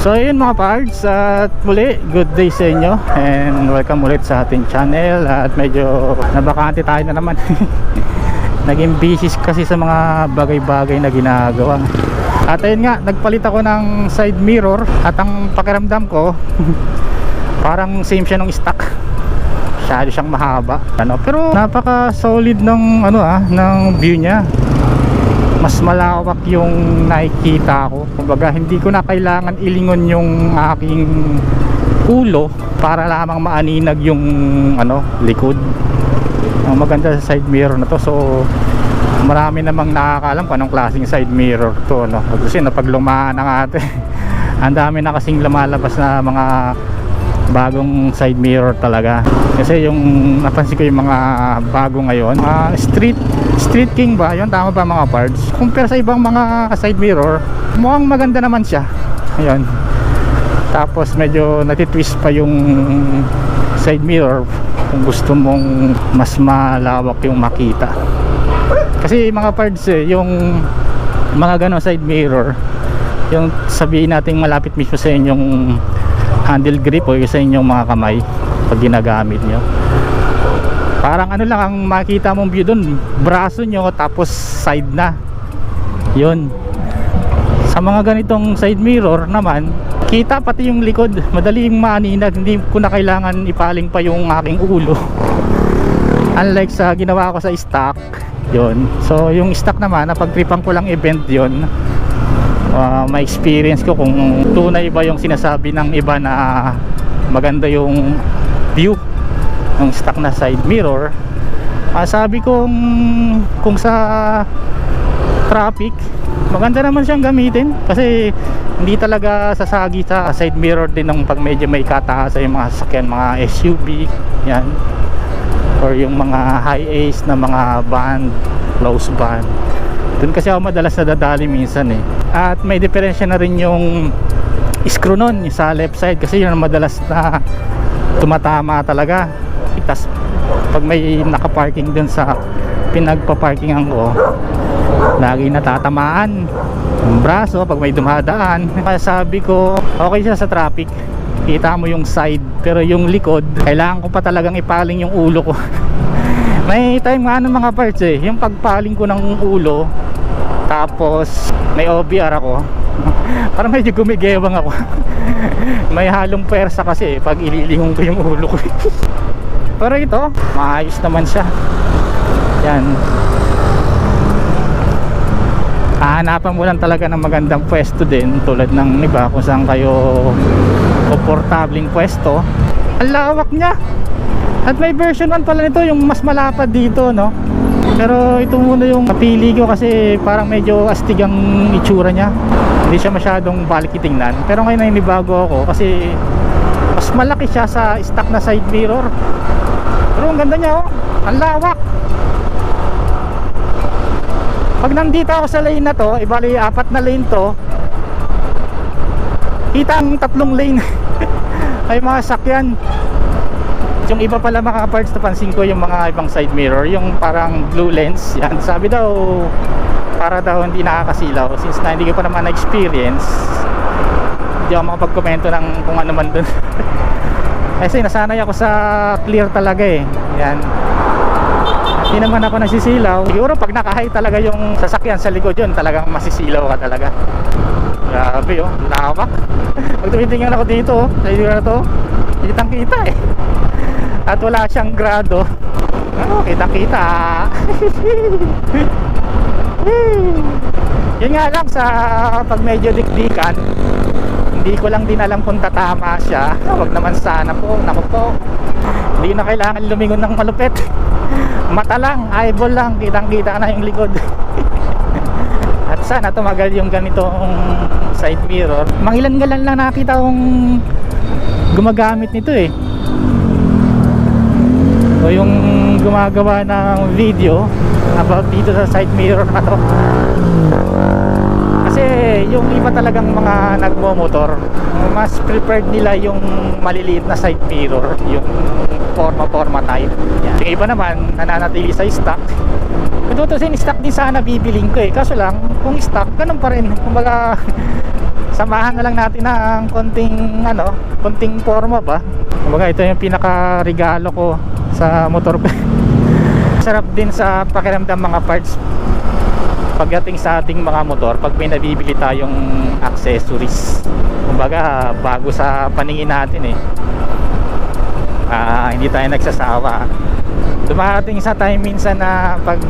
So ayun mga pards at muli good day sa inyo. And welcome ulit sa ating channel. At medyo nabakante tayo na naman. Naging busy kasi sa mga bagay-bagay na ginagawa. At ayun nga nagpalit ako ng side mirror. At ang pakiramdam ko parang same siya nung stock. Masyado siyang mahaba. Ano? Pero napaka solid ng ano ah ng view niya mas malawak yung nakikita ko. Kumbaga hindi ko na kailangan ilingon yung aking ulo para lamang maaninag yung ano likod. Ang maganda sa side mirror na to so marami namang nakakaalam kung anong klaseng side mirror to no kasi napaglumaan ng ate ang dami na kasing lumalabas na mga bagong side mirror talaga. Kasi yung napansin ko yung mga bago ngayon mga street street king ba? Yun tama ba mga parts compare sa ibang mga side mirror mukhang maganda naman siya. Ayun. Tapos medyo natitwist pa yung side mirror kung gusto mong mas malawak yung makita. Kasi mga parts eh, yung mga ganon side mirror yung sabihin natin malapit mismo sa inyong handle grip o sa inyong mga kamay pag ginagamit nyo. Parang ano lang ang makita mong view dun braso nyo tapos side na. Yun. Sa mga ganitong side mirror naman kita pati yung likod madaling maaninag hindi ko na kailangan ipaling pa yung aking ulo. Unlike sa ginawa ko sa stock yun. So yung stock naman napagtripan ko lang event yun uh, may experience ko kung tunay ba yung sinasabi ng iba na maganda yung view ng stock na side mirror. Uh, sabi kong kung sa traffic maganda naman siyang gamitin kasi hindi talaga sasagi sa side mirror din ng pag medyo may kataas yung mga sasakyan mga SUV yan. Or yung mga high ace na mga van close van dun kasi ako madalas nadadali minsan eh. At may diferensya na rin yung screw nun sa left side. Kasi yun ang madalas na tumatama talaga. Tas pag may nakaparking dun sa pinagpaparkingan ko lagi natatamaan. Yung braso pag may dumadaan. Kaya sabi ko okay siya sa traffic. Kita mo yung side pero yung likod kailangan ko pa talagang ipaling yung ulo ko may time nga ng mga parts eh. Yung pagpaling ko ng ulo tapos may OBR ako. Parang medyo gumigewang ako. May halong persa kasi eh, pag ililingon ko yung ulo ko. Pero ito maayos naman siya. Yan. Hahanapan mo lang talaga ng magandang pwesto din tulad ng iba kung saan kayo komportabling pwesto. Ang lawak niya at may version 1 pala nito yung mas malapad dito no? Pero ito muna yung napili ko kasi parang medyo astig ang itsura niya. Hindi siya masyadong baliki tingnan. Pero ngayon ay nibago ako kasi mas malaki siya sa stock na side mirror. Pero ang ganda niya oh. Ang lawak. Pag nandito ako sa lane na to ibali apat na lane to. Kita ang tatlong lane. Ay mga sakyan yung iba pala mga parts napansin ko yung mga ibang side mirror yung parang blue lens yan. Sabi daw para daw hindi nakakasilaw. Since na hindi ko pa naman na-experience hindi ako makapag-komento ng kung ano man dun. Kasi nasanay ako sa clear talaga eh. Yan. Hindi naman ako nasisilaw. Siguro pag nakahay talaga yung sasakyan sa likod yun talagang masisilaw ka talaga. Grabe oh. Lawak. Pag tumitingnan ako dito oh, sa na to kitang kita eh at wala siyang grado. Oh, kitang kita yun nga lang sa pag medyo dikdikan hindi ko lang din alam kung tatama siya. Wag naman sana po. Naku po. Hindi na kailangan lumingon ng malupit. Mata lang, eyeball lang. Kitang kita na yung likod. At sana tumagal yung ganitong side mirror. Mangilan-galan lang nakita kong gumagamit nito eh yung gumagawa ng video about dito sa side mirror na to. Kasi yung iba talagang mga nagmo-motor mas preferred nila yung maliliit na side mirror yung forma-forma type. Yan. yung iba naman nananatili sa stock. Kung tutusin stock din sana bibiling ko eh. Kaso lang kung stock ganun pa rin. Kumbaga samahan na lang natin ng konting ano, konting forma ba. Kumbaga ito yung pinaka regalo ko sa motor ko. Sarap din sa pakiramdam mga parts pagdating sa ating mga motor pag may nabibili tayong accessories. Kumbaga bago sa paningin natin eh. Ah, hindi tayo nagsasawa. Dumating sa time minsan na pag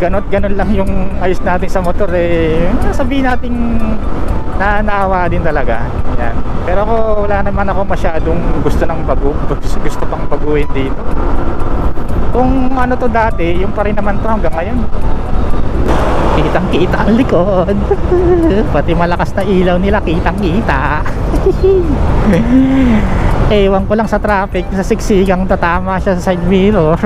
ganot ganon lang yung ayos natin sa motor eh sabihin natin na naawa din talaga. Yan. pero ako wala naman ako masyadong gusto ng bago gusto pang baguhin dito. Kung ano to dati yung pa rin naman to hanggang ngayon. Kitang kita ang likod. Pati malakas na ilaw nila kitang kita ewan ko lang sa traffic sa siksigang tatama siya sa side mirror.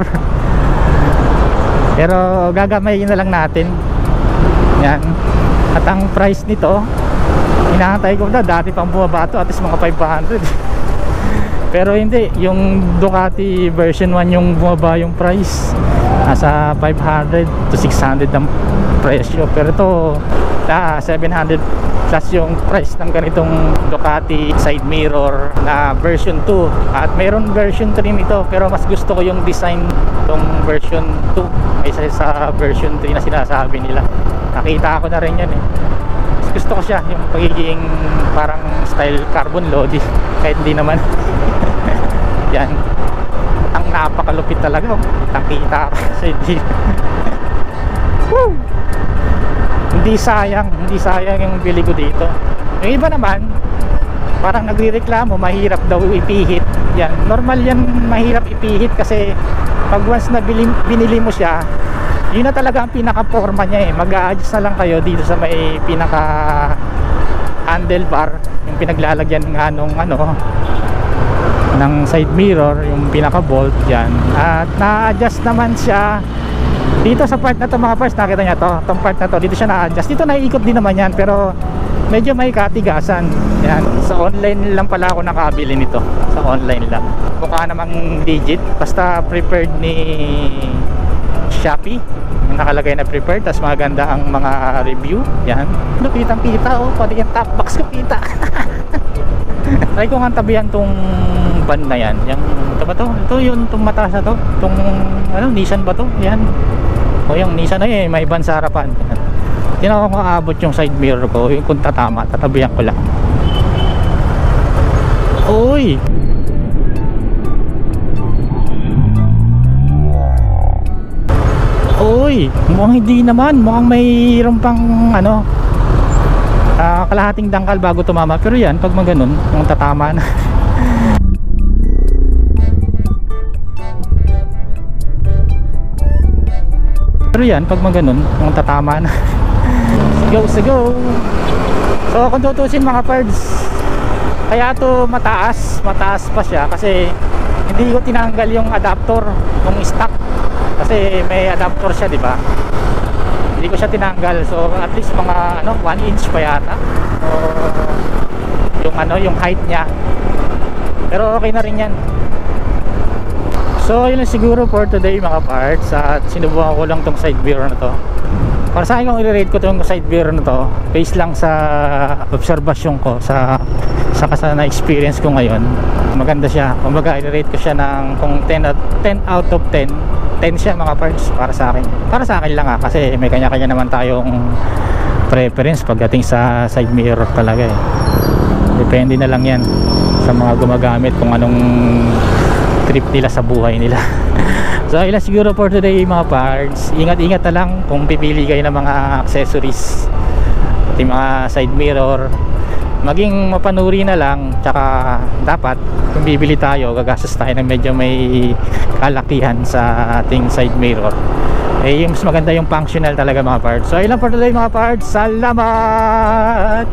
Pero gagamayin na lang natin. Yan. At ang price nito inaantay ko na dati pang bumaba to at least mga 500 pero hindi yung Ducati version 1 yung bumaba yung price. Nasa 500 to 600 ang presyo. Pero ito ah, 700 plus yung price ng ganitong Ducati side mirror na version 2 at mayroon version 3 nito pero mas gusto ko yung design tong version 2 kaysa sa version 3 na sinasabi nila. Nakita ko na rin yan eh gusto ko siya yung pagiging parang style carbon lodi kahit hindi naman. Yan. Ang napakalupit talaga oh. nakita ko sa hindi. Hindi sayang hindi sayang yung bili ko dito. Yung iba naman parang nagrereklamo mahirap daw ipihit. Yan normal yan mahirap ipihit kasi pag once na binili mo siya yun na talaga ang pinaka forma niya eh. Mag adjust na lang kayo dito sa may pinaka handlebar yung pinaglalagyan nga nung ano ng side mirror yung pinaka bolt yan at na-adjust naman siya dito sa part na to mga parts nakita niya to tong part na to dito siya na-adjust. Dito naiikot din naman yan pero medyo may katigasan. Yan. Sa online lang pala ako nakabili nito. Sa online lang. Mukha namang digit. Basta prepared ni Shopee nakalagay na prepared tas maganda ang mga review. Yan. Lupitang kita oh. Pati yung top box ko kita. Try ko nga tabihan tong van na yan. Yung ito ba to? Ito yun itong mataas na to. Itong ano Nissan ba to? Yan. O yung Nissan na eh may van sa harapan. Tinawa ko aabot yung side mirror ko. Yung kung tatama tatabihan ko lang. Uy uy mukhang hindi naman. Mukhang mayroon pang ano ah, kalahating dangkal bago tumama. Pero yan pag maganon yung tatama na. Pero yan pag maganon yung tatama na. Go sa go. So kung tutusin mga pards kaya to mataas mataas pa siya kasi hindi ko tinanggal yung adapter yung stock. Kasi may adapter siya di ba? Hindi ko siya tinanggal. So at least mga ano 1 inch pa yata. O yung ano yung height niya. Pero okay na rin yan. So yun lang siguro for today mga parts. At sinubukan ko lang tong side mirror na to. Para sa akin kung i-rate ko tong side mirror na to based lang sa obserbasyon ko sa sa kasa na experience ko ngayon maganda siya. Kumbaga i-rate ko siya ng kung 10 out, 10 out of 10 10 siya mga parts para sa akin. Para sa akin lang ha kasi may kanya-kanya naman tayong preference pagdating sa side mirror talaga eh. Depende na lang yan sa mga gumagamit kung anong trip nila sa buhay nila. So ilan siguro for today mga parts ingat-ingat na lang kung pipili kayo ng mga accessories pati mga side mirror maging mapanuri na lang tsaka dapat kung bibili tayo gagastos tayo ng medyo may kalakihan sa ating side mirror. Eh yung mas maganda yung functional talaga mga parts so ilan for today mga parts salamat